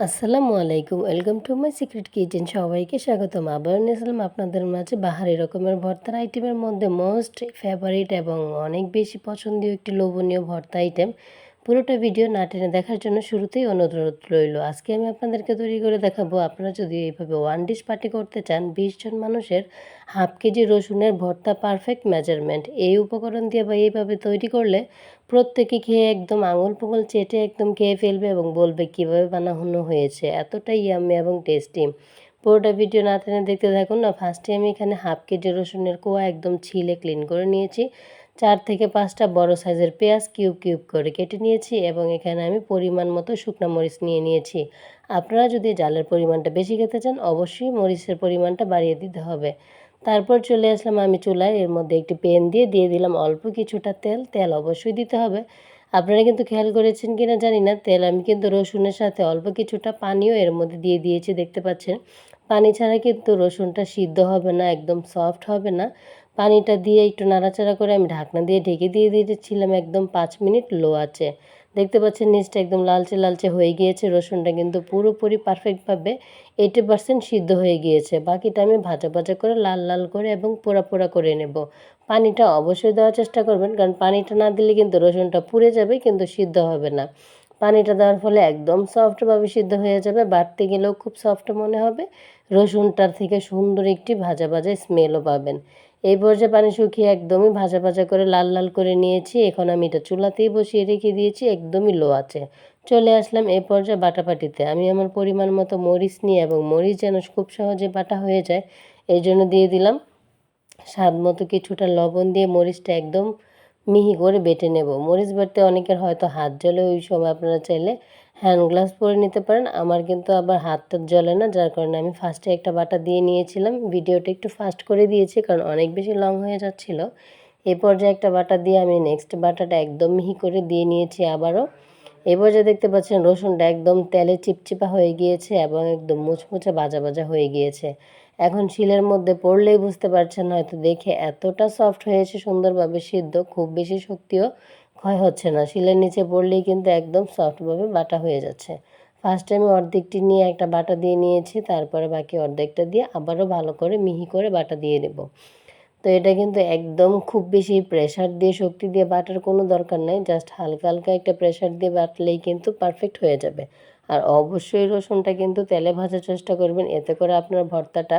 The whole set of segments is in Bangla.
আসসালামু আলাইকুম, welcome to my secret kitchen. সবাইকে স্বাগতম। আবার নিয়েছিলাম আপনাদের মাঝে বাহারি রকমের ভর্তার আইটেমের মধ্যে মোস্ট ফেভারিট এবং অনেক বেশি পছন্দীয় একটি লোভনীয় ভর্তা আইটেম। পুরোটা ভিডিও না টেনে দেখার জন্য শুরুতেই অনুরোধ রইল। আজকে আমি আপনাদেরকে তৈরি করে দেখাবো, আপনারা যদি এইভাবে ওয়ান ডিশ পার্টি করতে চান, বিশ জন মানুষের হাফ কেজি রসুনের ভর্তা পারফেক্ট মেজারমেন্ট এই উপকরণ দিয়ে বা এইভাবে তৈরি করলে প্রত্যেকে খেয়ে একদম আঙুল পুঙল চেটে একদম খেয়ে ফেলবে এবং বলবে কীভাবে বানানো হয়েছে। এতটাই ইয়াম্মি এবং টেস্টি পুরোটা ভিডিও না টেনে দেখতে থাকুন। না ফার্স্টে আমি এখানে হাফ কেজি রসুনের কোয়া একদম ছিলে ক্লিন করে নিয়েছি। চার থেকে পাঁচটা বড় সাইজের পেঁয়াজ কিউব কিউব করে কেটে নিয়েছি এবং এখানে আমি পরিমাণ মতো শুকনো মরিচ নিয়ে নিয়েছি। আপনারা যদি জালের পরিমাণটা বেশি খেতে চান, অবশ্যই মরিচের পরিমাণটা বাড়িয়ে দিতে হবে। তারপর চলে আসলাম আমি চুলায়, এর মধ্যে একটি পেন দিয়ে দিয়ে দিলাম অল্প কিছুটা তেল। তেল অবশ্যই দিতে হবে। আপনারা কিন্তু খেয়াল করেছেন কি না জানি না, তেল আমি কিন্তু রসুনের সাথে অল্প কিছুটা পানিও এর মধ্যে দিয়ে দিয়েছি, দেখতে পাচ্ছেন। পানি ছাড়া কিন্তু রসুনটা সিদ্ধ হবে না, একদম সফট হবে না। পানিটা দিয়ে একটু নাড়াচাড়া করে আমি ঢাকনা দিয়ে ঢেকে দিয়ে দিয়েছিলাম, একদম পাঁচ মিনিট লো আছে দেখতে পাচ্ছেন নিচটা একদম লালচে লালচে হয়ে গিয়েছে, রসুনটা কিন্তু পুরোপুরি পারফেক্টভাবে এইটি পার্সেন্ট সিদ্ধ হয়ে গিয়েছে। বাকিটা আমি ভাজা ভাজা করে লাল লাল করে এবং পোড়া পোড়া করে নেব। পানিটা অবশ্যই দেওয়ার চেষ্টা করবেন, কারণ পানিটা না দিলে কিন্তু রসুনটা পুড়ে যাবে, কিন্তু সিদ্ধ হবে না। পানিটা দেওয়ার ফলে একদম সফটভাবে সিদ্ধ হয়ে যাবে, বাড়তে গেলেও খুব সফট মনে হবে। রসুনটার থেকে সুন্দর একটি ভাজা ভাজা স্মেলও পাবেন। এই পর্যায়ে পানি শুকিয়ে একদমই ভাজা ভাজা করে লাল লাল করে নিয়েছি। এখন আমি এটা চুলাতেই বসিয়ে রেখে দিয়েছি, একদমই লো আছে চলে আসলাম এই পর্যায়ে বাটাপাটিতে। আমি আমার পরিমাণ মতো মরিচ নিয়ে এবং মরিচ যেন খুব সহজে বাটা হয়ে যায়, এই জন্য দিয়ে দিলাম স্বাদ মতো কিছুটা লবণ দিয়ে মরিচটা একদম মিহি করে বেটে নেব। মরিচ বাটতে অনেকের হয়তো হাত জ্বলে ওই সময়, আপনারা চাইলে হ্যান্ড গ্লাভস পরে নিতে পারেন। আমার কিন্তু আবার হাতটা জ্বলে না, যার কারণে আমি ফার্স্টে একটা বাটা দিয়ে নিয়েছিলাম। ভিডিওটা একটু ফাস্ট করে দিয়েছি, কারণ অনেক বেশি লং হয়ে যাচ্ছিল। এই পর্যায়ে একটা বাটা দিয়ে আমি নেক্সট বাটাটা একদম মিহি করে দিয়ে নিয়েছি আবারও। এই পর্যায়ে দেখতে পাচ্ছেন রসুনটা একদম তেলে চিপচিপা হয়ে গিয়েছে এবং একদম মুচমুচে বাজা বাজা হয়ে গিয়েছে। এখন শিলের মধ্যে পড়লেই বুঝতে পারছেন, হয়তো দেখে এতটা সফট হয়েছে সুন্দরভাবে সিদ্ধ, খুব বেশি শক্তিও ক্ষয় হচ্ছে না। শিলের নিচে পড়লেই কিন্তু একদম সফটভাবে বাটা হয়ে যাচ্ছে। ফার্স্টে আমি অর্ধেকটি নিয়ে একটা বাটা দিয়ে নিয়েছি, তারপরে বাকি অর্ধেকটা দিয়ে আবারও ভালো করে মিহি করে বাটা দিয়ে দেব তো এটা কিন্তু একদম খুব বেশি প্রেশার দিয়ে, শক্তি দিয়ে বাটার কোনো দরকার নেই। জাস্ট হালকা হালকা একটা প্রেশার দিয়ে বাটলেই কিন্তু পারফেক্ট হয়ে যাবে। আর অবশ্যই রসুনটা কিন্তু তেলে ভাজার চেষ্টা করবেন। এতে করে আপনার ভর্তাটা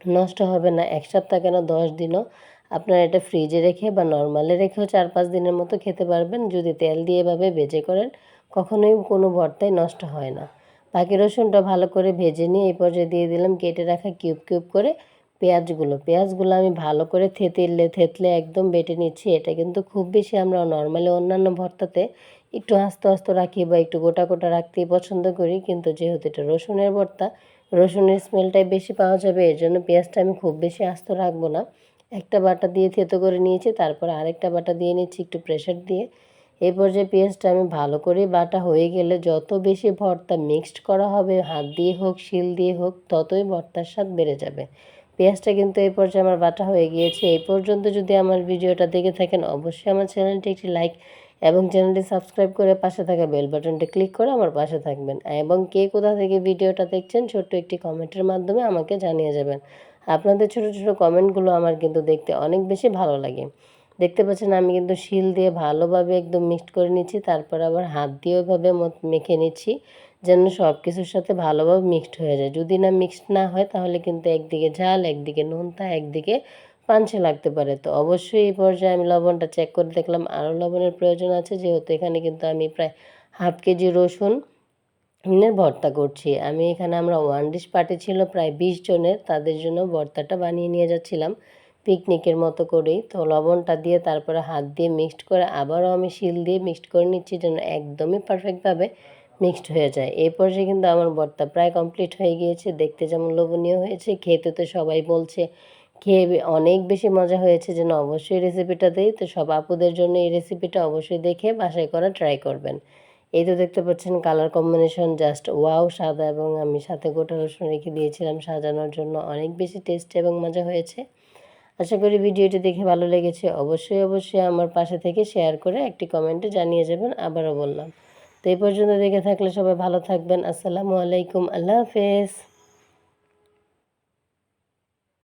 নষ্ট হবে না। এক সপ্তাহ কেন? দশ দিনও। আপনারা এটা ফ্রিজে রেখে বা নর্মালে রেখেও চার পাঁচ দিনের মতো খেতে পারবেন। যদি তেল দিয়ে এভাবে ভেজে করেন, কখনোই কোনো ভর্তাই নষ্ট হয় না। বাকি রসুনটা ভালো করে ভেজে নিয়ে এই পর্যায়ে দিয়ে দিলাম কেটে রাখা কিউব কিউব করে পেঁয়াজগুলো। পেঁয়াজগুলো আমি ভালো করে থেতলে থেতলে একদম বেটে নিচ্ছি। এটা কিন্তু খুব বেশি আমরা নর্মালি অন্যান্য ভর্তাতে একটু আস্তে আস্তে রাখি বা একটু গোটা গোটা রাখতেই পছন্দ করি। কিন্তু যেহেতু এটা রসুনের ভর্তা, রসুনের স্মেলটাই বেশি পাওয়া যাবে, এর জন্য পেঁয়াজটা আমি খুব বেশি আস্ত রাখব না। একটা বাটা দিয়ে থেতো করে নিয়েছি, তারপর আরেকটা বাটা দিয়ে নিচ্ছি একটু প্রেশার দিয়ে। এরপর যে পেঁয়াজটা আমি ভালো করে বাটা হয়ে গেলে যত বেশি ভর্তা মিক্সড করা হবে, হাত দিয়ে হোক, শিল দিয়ে হোক, ততই ভর্তার স্বাদ বেড়ে যাবে। পেঁয়াজটা কিন্তু এই পর্যায়ে আমার বাটা হয়ে গিয়েছে। এই পর্যন্ত যদি আমার ভিডিওটা দেখে থাকেন, অবশ্যই আমার চ্যানেলটি একটি লাইক এবং চ্যানেলটি সাবস্ক্রাইব করে পাশে থাকা বেল বাটনটি ক্লিক করে আমার পাশে থাকবেন। এবং কে কোথা থেকে ভিডিওটা দেখছেন, ছোট্ট একটি কমেন্টের মাধ্যমে আমাকে জানিয়ে যাবেন। আপনাদের ছোট ছোট কমেন্টগুলো আমার কিন্তু দেখতে অনেক বেশি ভালো লাগে। দেখতে পাচ্ছেন আমি কিন্তু শিল দিয়ে ভালোভাবে একদম মিক্সড করে নিচ্ছি, তারপর আবার হাত দিয়ে ওইভাবে মেখে নিচ্ছি, যেন সব কিছুর সাথে ভালোভাবে মিক্সড হয়ে যায়। যদি না মিক্সড না হয় তাহলে কিন্তু একদিকে ঝাল, একদিকে নোনতা, একদিকে পাঞ্চে লাগতে পারে। তো অবশ্যই এই পর্যায়ে আমি লবণটা চেক করে দেখলাম। আরও লবণের প্রয়োজন আছে, যেহেতু এখানে কিন্তু আমি প্রায় হাফ কেজি রসুন ভর্তা করছি। আমি এখানে আমরা ওয়ান ডিশ পার্টি ছিল প্রায় বিশ জনের, তাদের জন্য ভর্তাটা বানিয়ে নিয়ে যাচ্ছিলাম পিকনিকের মতো করেই। তো লবণটা দিয়ে তারপরে হাত দিয়ে মিক্সড করে আবারও আমি শিল দিয়ে মিক্সড করে নিচ্ছি যেন একদমই পারফেক্টভাবে মিক্সড হয়ে যায়। এই পর্যায়ে কিন্তু আমার ভর্তা প্রায় কমপ্লিট হয়ে গিয়েছে। দেখতে যেমন লোভনীয় হয়েছে, খেতে তো সবাই বলছে খেয়ে অনেক বেশি মজা হয়েছে যেন অবশ্যই রেসিপিটা দিই। তো সব আপুদের জন্য এই রেসিপিটা অবশ্যই দেখে বাসায় করা ট্রাই করবেন। এই তো দেখতে পাচ্ছেন কালার কম্বিনেশন জাস্ট ওয়াও সাদা এবং আমি সাথে গোটা রসুন রেখে দিয়েছিলাম। সাজানোর জন্য অনেক বেশি টেস্ট এবং মজা হয়েছে। আশা করি ভিডিওটি দেখে ভালো লেগেছে। অবশ্যই অবশ্যই আমার পাশে থেকে শেয়ার করে একটি কমেন্টে জানিয়ে যাবেন। আবারও বললাম। তো এই পর্যন্ত দেখে থাকলে সবাই ভালো থাকবেন। আসসালামু আলাইকুম। আল্লাহ হাফেজ।